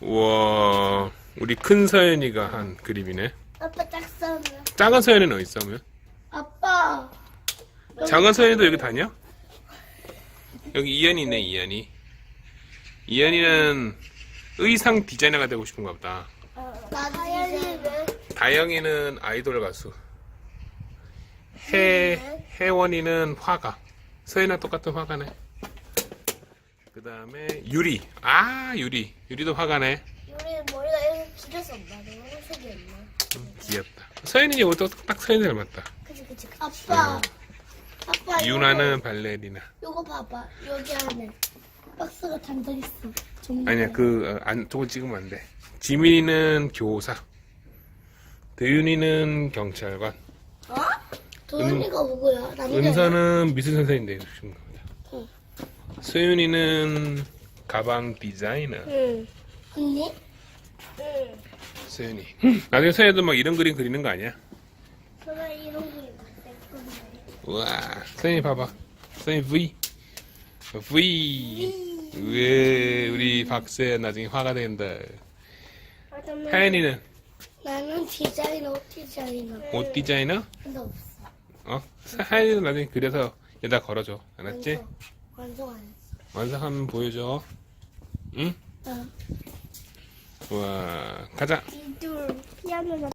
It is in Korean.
우와, 우리 큰 서연이가 한 그림이네. 아빠 짝사면. 작은 서연이는 어디 있어, 그러면? 아빠. 작은 서연이도 여기 다녀? 여기 이현이네, 이현이. 이현이는 의상 디자이너가 되고 싶은가 보다. 나도 하연이는 다영이는 아이돌 가수. 해, 혜원이는 화가. 서연이랑 똑같은 화가네. 그 다음에 유리. 아, 유리. 유리도 화가네. 우리 머리가 이렇게 길었었나? 너무 색이었나? 음, 귀엽다. 서연이 이것도 딱 서연이 닮았다. 그치 그치. 그치. 아빠. 아빠. 유나는 발레리나. 요거, 요거 봐봐. 여기 안에 박스가 담겨 있어. 종이. 아니야, 그, 어, 안, 저거 찍으면 안 돼. 지민이는 교사. 대윤이는 경찰관. 어? 도현이가 누구야? 남자. 은서는 미술 선생인데, 지금 겁니다. 응. 소윤이는 가방 디자이너. 응. 언니? 응. 소윤이. 나중에 소윤이도 막 이런 그림 그리는 거 아니야? 저는 이런 거 입었어요. 우와, 소윤이 봐봐. 소윤이 V. V. 왜 우리 박세연 나중에 화가 된다. 아, 저는 하연이는 나는 디자이너, 옷 디자이너. 옷 디자이너? 근데 없어. 어? 하연이도 나중에 그려서 여기다 걸어줘. 알았지? 완성 안 했어. 완성하면 보여줘. 응? 어. 우와, 가자. 이둘 피아노